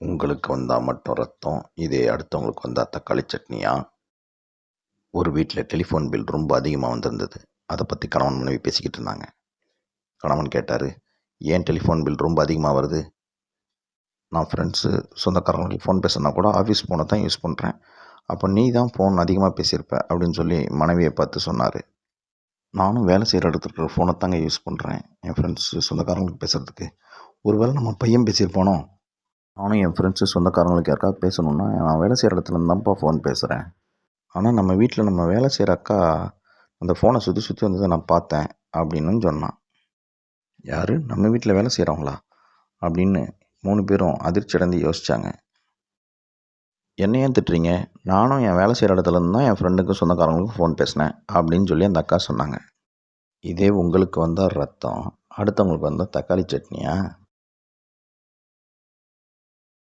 உங்களுக்கு வந்தால் மட்டும் ரத்தம் இதே அடுத்தவங்களுக்கு வந்தால் தக்காளி சட்னியா? ஒரு வீட்டில் டெலிஃபோன் பில் ரொம்ப அதிகமாக வந்திருந்தது. அதை பற்றி கணவன் மனைவி பேசிக்கிட்டு இருந்தாங்க. கணவன் கேட்டார் ஏன் டெலிஃபோன் பில் ரொம்ப அதிகமாக வருது? நான் ஃப்ரெண்ட்ஸு சொந்தக்காரங்களுக்கு ஃபோன் பேசுனா கூட ஆஃபீஸ் ஃபோனை தான் யூஸ் பண்ணுறேன் அப்போ நீ தான் ஃபோன் அதிகமாக பேசியிருப்ப அப்படின்னு சொல்லி மனைவியை பார்த்து சொன்னார். நானும் வேலை செய்கிற இடத்துல ஃபோனை தாங்க யூஸ் பண்ணுறேன் என் ஃப்ரெண்ட்ஸு சொந்தக்காரங்களுக்கு பேசுகிறதுக்கு ஒருவேளை நம்ம பையன் பேசியிருப்பானோ? நானும் என் ஃப்ரெண்ட்ஸு சொந்தக்காரங்களுக்கு யாருக்காவது பேசணுன்னா நான் வேலை செய்கிற இடத்துல இருந்தான்ப்பா ஃபோன் பேசுகிறேன் ஆனால் நம்ம வீட்டில் நம்ம வேலை செய்கிற அக்கா அந்த ஃபோனை சுற்றி சுற்றி வந்ததை நான் பார்த்தேன் அப்படின்னு சொன்னான். யார்? நம்ம வீட்டில் வேலை செய்கிறவங்களா அப்படின்னு மூணு பேரும் அதிர்ச்சி அடைந்து யோசித்தாங்க என்ன ஏன் திட்டுறீங்க? நானும் என் வேலை செய்கிற இடத்துல தான் என் ஃப்ரெண்டுக்கும் சொந்தக்காரங்களுக்கும் ஃபோன் பேசினேன் அப்படின்னு சொல்லி அந்த அக்கா சொன்னாங்க. இதே உங்களுக்கு வந்தால் ரத்தம் அடுத்தவங்களுக்கு வந்தால் தக்காளி சட்னியா?